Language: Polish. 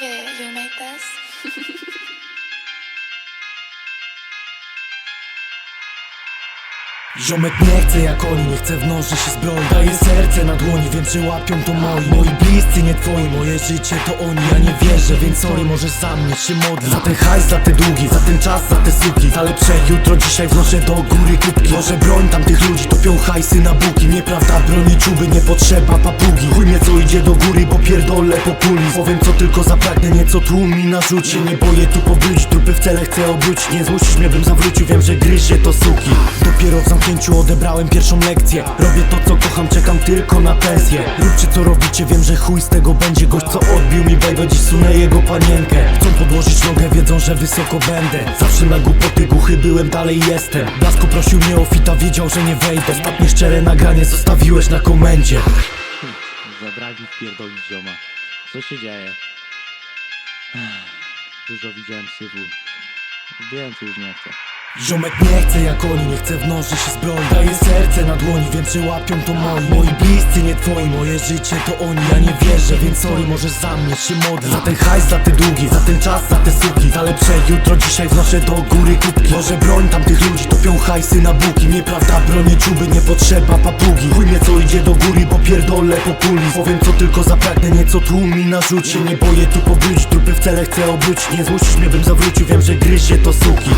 David, you made this? Ziomek nie chce jak oni, nie chce w noży się zbroi Daję serce na dłoni, wiem, że łapią to moi. Moi bliscy, nie twoi, moje życie to oni. Ja nie wierzę, więc sorry, możesz za mnie się modlić. Za ten hajs, za te długi, za ten czas, za te suki Za lepsze jutro, dzisiaj wnoszę do góry kubki. Może broń tamtych ludzi, topią hajsy na buki. Nieprawda, broni czuby, nie potrzeba papugi. Chuj mnie co idzie do góry, bo pierdolę po puli Powiem co tylko zapragnę, nieco tłum mi narzuci. Nie boję tu powrócić, trupy w chcę obrócić. Nie zmusisz mnie, bym zawrócił, wiem, że gryzie to suki. Dopiero w zamknięciu odebrałem pierwszą lekcję. Robię to co kocham, czekam tylko na pensję Róbcie co robicie, wiem, że chuj z tego będzie. Gość co odbił mi baby, dziś sunę jego panienkę. Chcą podłożyć nogę, wiedzą, że wysoko będę. Zawsze na głupoty głuchy byłem, dalej jestem. Blasko prosił mnie o fita, wiedział, że nie wejdę. Ostatnie szczere nagranie zostawiłeś na komendzie Zabrali pierdolić zioma. Co się dzieje? Dużo widziałem syfu. Więcej już nie chcę. Ziomek nie chce jak oni, nie chce w noży się zbroi Daję serce na dłoni, wiem, że łapią to moi Moi bliscy, nie twoi, moje życie to oni Ja nie wierzę, więc sorry, możesz za mnie się modlić Za ten hajs, za te długi, za za te suki. Za lepsze jutro, dzisiaj wnoszę do góry kubki. Może broń tamtych ludzi, topią hajsy na buki Nieprawda, broni czuby, nie potrzeba papugi. Chuj mnie co idzie do góry, bo pierdolę po puli Powiem co tylko zapragnę, nieco tłum mi narzuci. Nie boję tu powrócić, trupy w chcę obrócić. Nie zmusisz mnie, bym zawrócił, wiem, że gryzie to suki